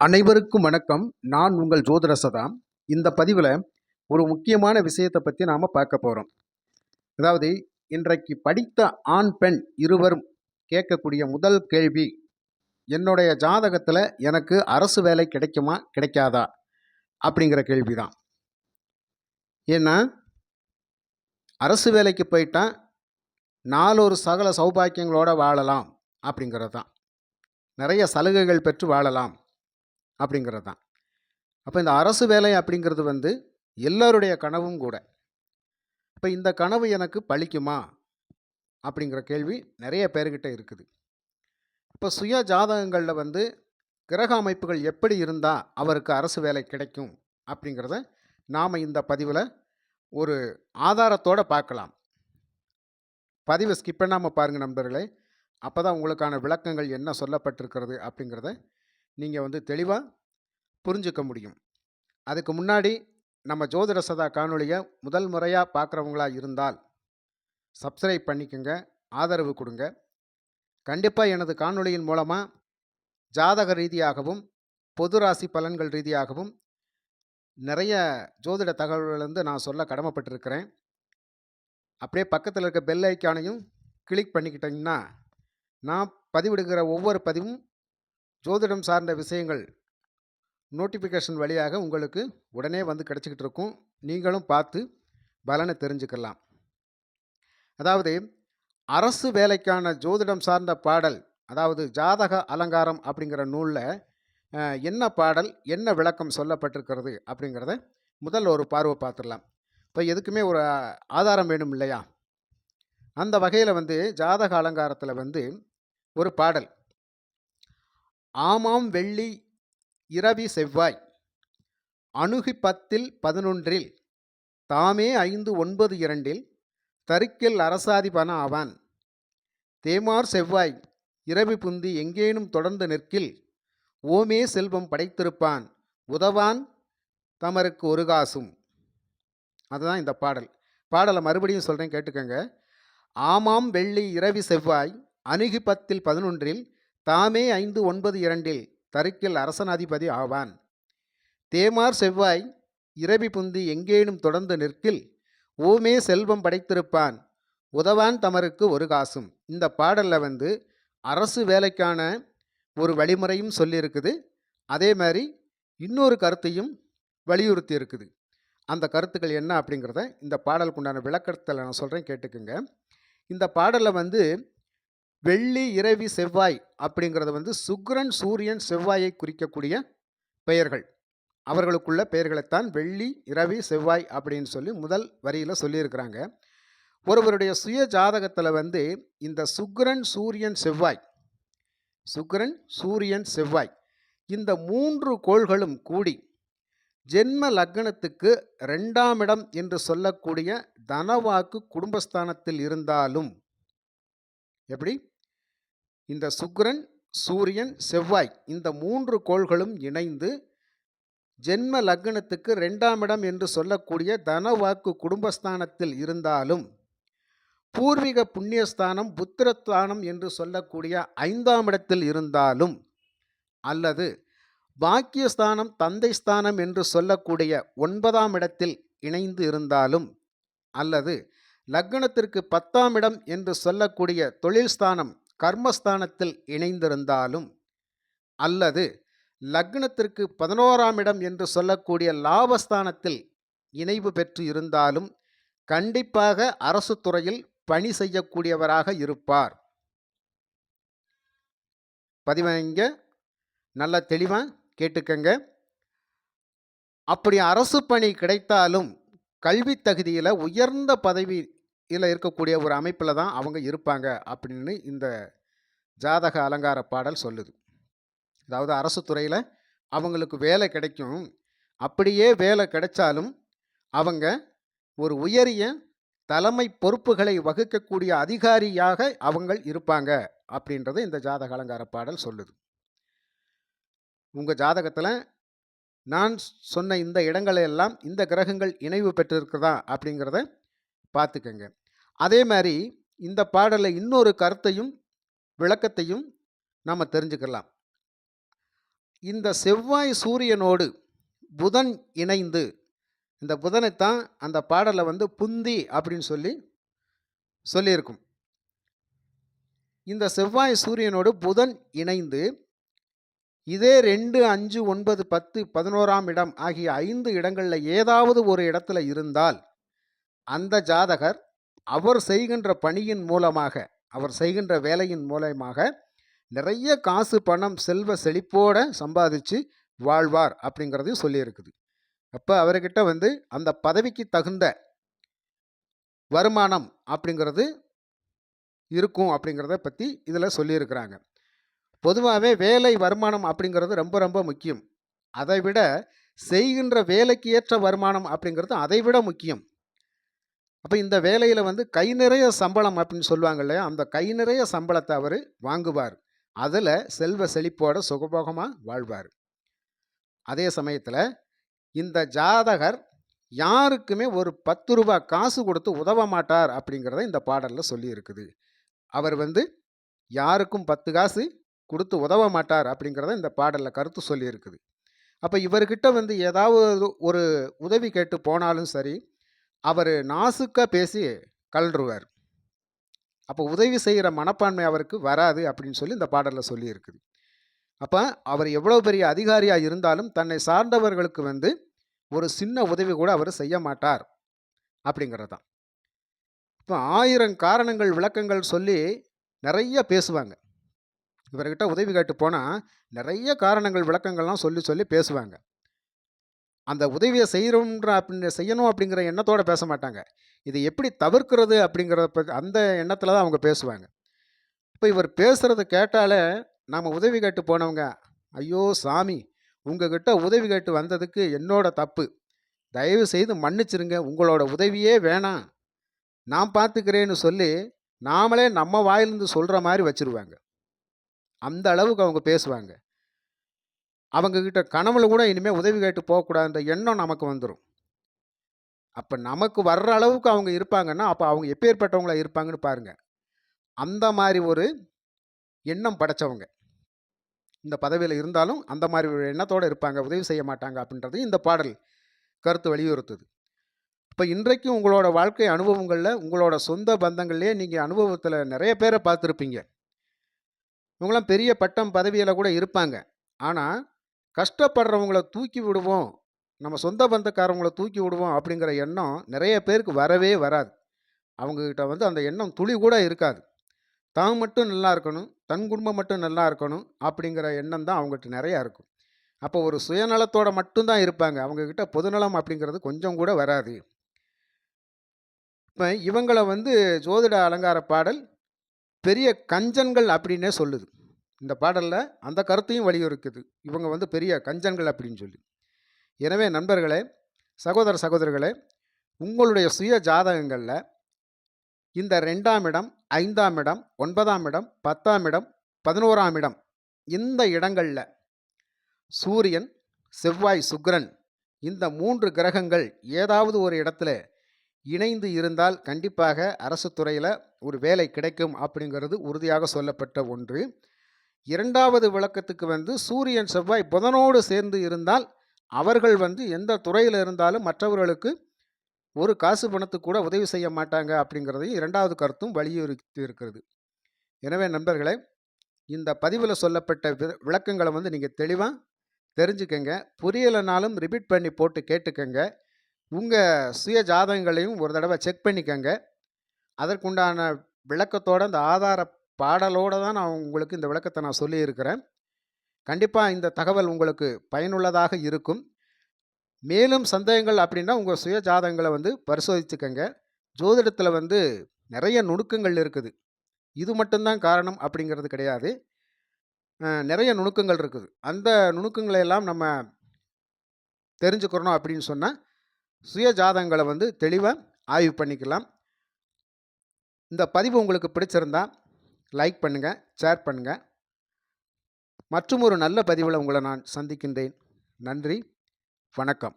அனைவருக்கும் வணக்கம். நான் உங்கள் ஜோதிட சதா இந்த பதிவில் ஒரு முக்கியமான விஷயத்தை பற்றி நாம் பார்க்க போகிறோம் அதாவது இன்றைக்கு படித்த ஆண் பெண் இருவரும் கேட்கக்கூடிய முதல் கேள்வி என்னுடைய ஜாதகத்தில் எனக்கு அரசு வேலை கிடைக்குமா கிடைக்காதா? அப்படிங்கிற கேள்வி தான் ஏன்னா அரசு வேலைக்கு போயிட்டா நாலொரு சகல சௌபாக்கியங்களோடு வாழலாம் அப்படிங்கிறது தான் நிறைய சலுகைகள் பெற்று வாழலாம். அப்படிங்கிறது தான். அப்போ இந்த அரசு வேலை அப்படிங்கிறது வந்து எல்லோருடைய கனவும் கூட. இப்போ இந்த கனவு எனக்கு பழிக்குமா? அப்படிங்கிற கேள்வி நிறைய பேர்கிட்ட இருக்குது. இப்போ சுய ஜாதகங்களில் வந்து கிரக அமைப்புகள் எப்படி இருந்தால் அவருக்கு அரசு வேலை கிடைக்கும்? அப்படிங்கிறத நாம் இந்த பதிவில் ஒரு ஆதாரத்தோடு பார்க்கலாம். பதிவை ஸ்கிப் பண்ணாமல் பாருங்கள் நண்பர்களே. அப்போ தான் உங்களுக்கான விளக்கங்கள் என்ன சொல்லப்பட்டிருக்கிறது அப்படிங்கிறத நீங்கள் வந்து தெளிவாக புரிஞ்சுக்க முடியும். அதுக்கு முன்னாடி நம்ம ஜோதிட சதா காணொளியை முதல் முறையாக பார்க்குறவங்களா இருந்தால் சப்ஸ்கிரைப் பண்ணிக்கோங்க ஆதரவு கொடுங்க. கண்டிப்பாக எனது காணொளியின் மூலமாக ஜாதக ரீதியாகவும் பொது ராசி பலன்கள் ரீதியாகவும் நிறைய ஜோதிட தகவல்கள் வந்து நான் சொல்ல கடமைப்பட்டிருக்கிறேன். அப்படியே பக்கத்தில் இருக்க பெல் ஐக்கானையும் கிளிக் பண்ணிக்கிட்டிங்கன்னா நான் பதிவிடுகிற ஒவ்வொரு பதிவும் ஜோதிடம் சார்ந்த விஷயங்கள் நோட்டிஃபிகேஷன் வழியாக உங்களுக்கு உடனே வந்து கிடச்சிக்கிட்டு இருக்கும் நீங்களும் பார்த்து பலனை தெரிஞ்சுக்கலாம். அதாவது அரசு வேலைக்கான ஜோதிடம் சார்ந்த பாடல் அதாவது ஜாதக அலங்காரம் அப்படிங்கிற நூலில் என்ன பாடல் என்ன விளக்கம் சொல்லப்பட்டிருக்கிறது அப்படிங்கிறத முதல்ல ஒரு பார்வை பார்த்துடலாம். இப்போ எதுக்குமே ஒரு ஆதாரம் வேணும் இல்லையா? அந்த வகையில் வந்து ஜாதக அலங்காரத்தில் வந்து ஒரு பாடல் ஆமாம் வெள்ளி இரவி செவ்வாய். அணுகி பத்தில் பதினொன்றில் தாமே ஐந்து ஒன்பது இரண்டில் தருக்கில் அரசாதிபன ஆவான். தேமார் செவ்வாய் இரவி புந்தி எங்கேனும் தொடர்ந்து நிற்கில் ஓமே செல்வம் படைத்திருப்பான் உதவான் தமருக்கு ஒரு காசும் அதுதான் இந்த பாடல். பாடலை மறுபடியும் சொல்கிறேன் கேட்டுக்கோங்க. ஆமாம் வெள்ளி இரவி செவ்வாய் அணுகி பத்தில் பதினொன்றில் தாமே ஐந்து ஒன்பது இரண்டில் தருக்கில் அரசனாதிபதி ஆவான். தேமார் செவ்வாய் இரவி புந்தி எங்கேனும் தொடர்ந்து நிற்கில் ஓமே செல்வம் படைத்திருப்பான். உதவான் தமருக்கு ஒரு காசும். இந்த பாடலில் வந்து அரசு வேலைக்கான ஒரு வழிமுறையும் சொல்லியிருக்குது. அதே மாதிரி இன்னொரு கருத்தையும் வலியுறுத்தி இருக்குது அந்த கருத்துக்கள் என்ன அப்படிங்கிறத இந்த பாடலுக்குண்டான விளக்கத்தில் நான் சொல்கிறேன் கேட்டுக்குங்க. இந்த பாடலில் வந்து வெள்ளி இரவி செவ்வாய் அப்படிங்கிறது வந்து சுக்ரன் சூரியன் செவ்வாயை குறிக்கக்கூடிய பெயர்கள். அவர்களுக்குள்ள பெயர்களைத்தான் வெள்ளி இரவி செவ்வாய் அப்படின்னு சொல்லி முதல் வரியில் சொல்லியிருக்கிறாங்க. ஒருவருடைய சுய ஜாதகத்தில் வந்து இந்த சுக்ரன் சூரியன் செவ்வாய் சுக்கிரன் சூரியன் செவ்வாய் இந்த மூன்று கோள்களும் கூடி ஜென்ம லக்னத்துக்கு ரெண்டாம் இடம் என்று சொல்லக்கூடிய தனவாக்கு குடும்பஸ்தானத்தில் இருந்தாலும் எப்படி? இந்த சுக்கிரன் சூரியன் செவ்வாய் இந்த மூன்று கோள்களும் இணைந்து ஜென்ம லக்னத்துக்கு ரெண்டாம் இடம் என்று சொல்லக்கூடிய தனவாக்கு குடும்பஸ்தானத்தில் இருந்தாலும் பூர்வீக புண்ணியஸ்தானம் புத்திரஸ்தானம் என்று சொல்லக்கூடிய ஐந்தாம் இடத்தில் இருந்தாலும் அல்லது பாக்கியஸ்தானம் தந்தை ஸ்தானம் என்று சொல்லக்கூடிய ஒன்பதாம் இடத்தில் இணைந்து இருந்தாலும் அல்லது லக்னத்திற்கு பத்தாம் இடம் என்று சொல்லக்கூடிய தொழில் ஸ்தானம் கர்மஸ்தானத்தில் இணைந்திருந்தாலும் அல்லது லக்னத்திற்கு பதினோராம் இடம் என்று சொல்லக்கூடிய லாபஸ்தானத்தில் இணைவு பெற்று இருந்தாலும் கண்டிப்பாக அரசு துறையில் பணி செய்யக்கூடியவராக இருப்பார். பதிவங்க. நல்ல தெளிவாக கேட்டுக்கங்க. அப்படி அரசு பணி கிடைத்தாலும் கல்வி தகுதியில் உயர்ந்த பதவி இல்லை இருக்கக்கூடிய ஒரு அமைப்பில் தான் அவங்க இருப்பாங்க அப்படின்னு இந்த ஜாதக அலங்கார பாடல் சொல்லுது. அதாவது அரசு துறையில் அவங்களுக்கு வேலை கிடைக்கும். அப்படியே வேலை கிடைச்சாலும் அவங்க ஒரு உயரிய தலைமை பொறுப்புகளை வகுக்கக்கூடிய அதிகாரியாக அவங்க இருப்பாங்க அப்படின்றது இந்த ஜாதக அலங்கார பாடல் சொல்லுது. உங்கள் ஜாதகத்தில் நான் சொன்ன இந்த இடங்களெல்லாம் இந்த கிரகங்கள் இணைவு பெற்றிருக்குதா அப்படிங்கிறத பார்த்துக்கங்க அதே மாதிரி இந்த பாடலில் இன்னொரு கருத்தையும் விளக்கத்தையும் நாம் தெரிஞ்சுக்கலாம் இந்த செவ்வாய் சூரியனோடு புதன் இணைந்து இந்த புதனைத்தான் அந்த பாடலை வந்து புந்தி அப்படின்னு சொல்லி சொல்லியிருக்கும். இந்த செவ்வாய் சூரியனோடு புதன் இணைந்து இதே 2, 5, 9, 10, 11ஆம் இடம் ஆகிய ஐந்து இடங்களில் ஏதாவது ஒரு இடத்துல இருந்தால், அந்த ஜாதகர் அவர் செய்கின்ற பணியின் மூலமாக, அவர் செய்கின்ற வேலையின் மூலயமாக நிறைய காசு, பணம், செல்வ செழிப்போட சம்பாதிச்சு வாழ்வார் அப்படிங்கிறதையும் சொல்லியிருக்குது. அப்போ அவர்கிட்ட வந்து அந்த பதவிக்கு தகுந்த வருமானம் அப்படிங்கிறது இருக்கும் அப்படிங்கிறத பற்றி இதில் சொல்லியிருக்கிறாங்க. பொதுவாகவே வேலை வருமானம் அப்படிங்கிறது ரொம்ப ரொம்ப முக்கியம். அதை விட செய்கின்ற வேலைக்கு ஏற்ற வருமானம் அப்படிங்கிறது அதை விட முக்கியம். அப்போ இந்த வேலையில் வந்து கை நிறைய சம்பளம் அப்படின்னு சொல்லுவாங்க இல்லையா? அந்த கை நிறைய சம்பளத்தை அவர் வாங்குவார். அதில் செல்வ செழிப்போட சுகபோகமாக வாழ்வார் அதே சமயத்தில் இந்த ஜாதகர் யாருக்குமே ஒரு பத்து ரூபா காசு கொடுத்து உதவ மாட்டார் அப்படிங்கிறத இந்த பாடலில் சொல்லியிருக்குது. அவர் வந்து யாருக்கும் 10 காசு கொடுத்து உதவ மாட்டார் அப்படிங்கிறத இந்த பாடலில் கருத்து சொல்லியிருக்குது. அப்போ இவர்கிட்ட வந்து ஏதாவது ஒரு உதவி கேட்டு போனாலும் சரி, அவர் நாசுக்காக பேசி கழன்றுவார். அப்போ உதவி செய்கிற மனப்பான்மை அவருக்கு வராது அப்படின்னு சொல்லி இந்த பாடலில் சொல்லியிருக்குது. அப்போ அவர் எவ்வளோ பெரிய அதிகாரியாக இருந்தாலும் தன்னை சார்ந்தவர்களுக்கு வந்து ஒரு சின்ன உதவி கூட அவர் செய்ய மாட்டார். அப்படிங்கிறது தான். இப்போ ஆயிரம் காரணங்கள், விளக்கங்கள் சொல்லி நிறைய பேசுவாங்க. இவர்கிட்ட உதவி கேட்டு போனால் நிறைய காரணங்கள், விளக்கங்கள்லாம் சொல்லி சொல்லி பேசுவாங்க. அந்த உதவியை செய்கிறோன்ற அப்படின்னு செய்யணும் அப்படிங்கிற எண்ணத்தோடு பேச மாட்டாங்க. இதை எப்படி தவிர்க்கிறது அப்படிங்கிறத ப அந்த எண்ணத்தில் தான் அவங்க பேசுவாங்க. இப்போ இவர் பேசுகிறத கேட்டாலே, நாம் உதவி கேட்டு போனவங்க, "ஐயோ சாமி! உங்ககிட்ட உதவி கேட்டு வந்ததுக்கு என்னோட தப்பு. தயவு செய்து மன்னிச்சிருங்க. உங்களோட உதவியே வேணாம். நான் பார்த்துக்கிறேன்னு" சொல்லி நாமளே நம்ம வாயிலிருந்து சொல்கிற மாதிரி வச்சுருவாங்க. அந்த அளவுக்கு அவங்க பேசுவாங்க. அவங்கக்கிட்ட கனவுல கூட இனிமேல் உதவி கேட்டு போகக்கூடாதுன்ற எண்ணம் நமக்கு வந்துடும் அப்போ நமக்கு வர்ற அளவுக்கு அவங்க இருப்பாங்கன்னா, அப்போ அவங்க எப்பேர்ப்பட்டவங்களா இருப்பாங்கன்னு பாருங்க. அந்த மாதிரி ஒரு எண்ணம் படைச்சவங்க. இந்த பதவியில் இருந்தாலும் அந்த மாதிரி ஒரு எண்ணத்தோடு இருப்பாங்க. உதவி செய்ய மாட்டாங்க அப்படின்றது இந்த பாடல் கருத்து வலியுறுத்துது. இப்போ இன்றைக்கும் உங்களோட வாழ்க்கை அனுபவங்களில் உங்களோட சொந்த பந்தங்கள்லேயே நீங்கள் அனுபவத்தில் நிறைய பேரை பார்த்துருப்பீங்க இவங்களாம் பெரிய பட்டம், பதவியில் கூட இருப்பாங்க. ஆனால் கஷ்டப்படுறவங்கள தூக்கி விடுவோம், நம்ம சொந்த பந்தக்காரவங்கள தூக்கி விடுவோம் அப்படிங்கிற எண்ணம் நிறைய பேருக்கு வரவே வராது. அவங்கக்கிட்ட வந்து அந்த எண்ணம் துளி கூட இருக்காது. தான் மட்டும் நல்லா இருக்கணும், தன் குடும்பம் மட்டும் நல்லா இருக்கணும் அப்படிங்கிற எண்ணம் தான் அவங்ககிட்ட நிறையா இருக்கும். அப்போ ஒரு சுயநலத்தோட மட்டும் தான் இருப்பாங்க. அவங்கக்கிட்ட பொதுநலம் அப்படிங்கிறது கொஞ்சம் கூட வராது. இப்போ இவங்களை வந்து ஜோதிட அலங்கார பாடல் பெரிய கஞ்சன்கள் அப்படின்னே சொல்லுது. இந்த பாடலில் அந்த கருத்தையும் வலியுறுக்குது இவங்க வந்து பெரிய கஞ்சன்கள் அப்படின்னு சொல்லி. எனவே நண்பர்களே, சகோதர சகோதரர்களே உங்களுடைய சுய ஜாதகங்களில் இந்த ரெண்டாம் இடம், ஐந்தாம் இடம், ஒன்பதாம் இடம், 10ஆம் இடம், 11ஆம் இடம் இந்த இடங்களில் சூரியன், செவ்வாய், சுக்கிரன் இந்த மூன்று கிரகங்கள் ஏதாவது ஒரு இடத்துல இணைந்து இருந்தால் கண்டிப்பாக அரசு துறையில் ஒரு வேலை கிடைக்கும் அப்படிங்கிறது உறுதியாக சொல்லப்பட்ட ஒன்று. இரண்டாவது விளக்கத்துக்கு வந்து சூரியன், செவ்வாய், புதனோடு சேர்ந்து இருந்தால் அவர்கள் வந்து எந்த துறையில் இருந்தாலும் மற்றவர்களுக்கு ஒரு காசு பணத்துக்கு கூட உதவி செய்ய மாட்டாங்க அப்படிங்கிறதையும் இரண்டாவது கருத்தும் வலியுறுத்தி இருக்கிறது. எனவே நண்பர்களே, இந்த பதிவில் சொல்லப்பட்ட வி வந்து நீங்கள் தெளிவாக தெரிஞ்சுக்கங்க. புரியலைனாலும் ரிப்பீட் பண்ணி போட்டு கேட்டுக்கங்க. உங்கள் சுய ஜாதகங்களையும் ஒரு தடவை செக் பண்ணிக்கங்க. அதற்குண்டான விளக்கத்தோட அந்த ஆதார பாடலோடு தான் நான் உங்களுக்கு இந்த விளக்கத்தை நான் சொல்லியிருக்கிறேன். கண்டிப்பாக இந்த தகவல் உங்களுக்கு பயனுள்ளதாக இருக்கும். மேலும் சந்தேகங்கள் அப்படின்னா உங்கள் சுய ஜாதகங்களை வந்து பரிசோதிச்சுக்கங்க. ஜோதிடத்தில் வந்து நிறைய நுணுக்கங்கள் இருக்குது. இது மட்டும் தான் காரணம் அப்படிங்கிறது கிடையாது. நிறைய நுணுக்கங்கள் இருக்குது. அந்த நுணுக்கங்களை எல்லாம் நம்ம தெரிஞ்சுக்கிறணும் அப்படின்னு சொன்னால் சுய ஜாதகங்களை வந்து தெளிவாக ஆய்வு பண்ணிக்கலாம். இந்த பதிவு உங்களுக்கு பிடிச்சிருந்தா லைக் பண்ணுங்கள் ஷேர் பண்ணுங்க. மற்றுமொரு நல்ல பதிவில் உங்களை நான் சந்திக்கின்றேன். நன்றி, வணக்கம்.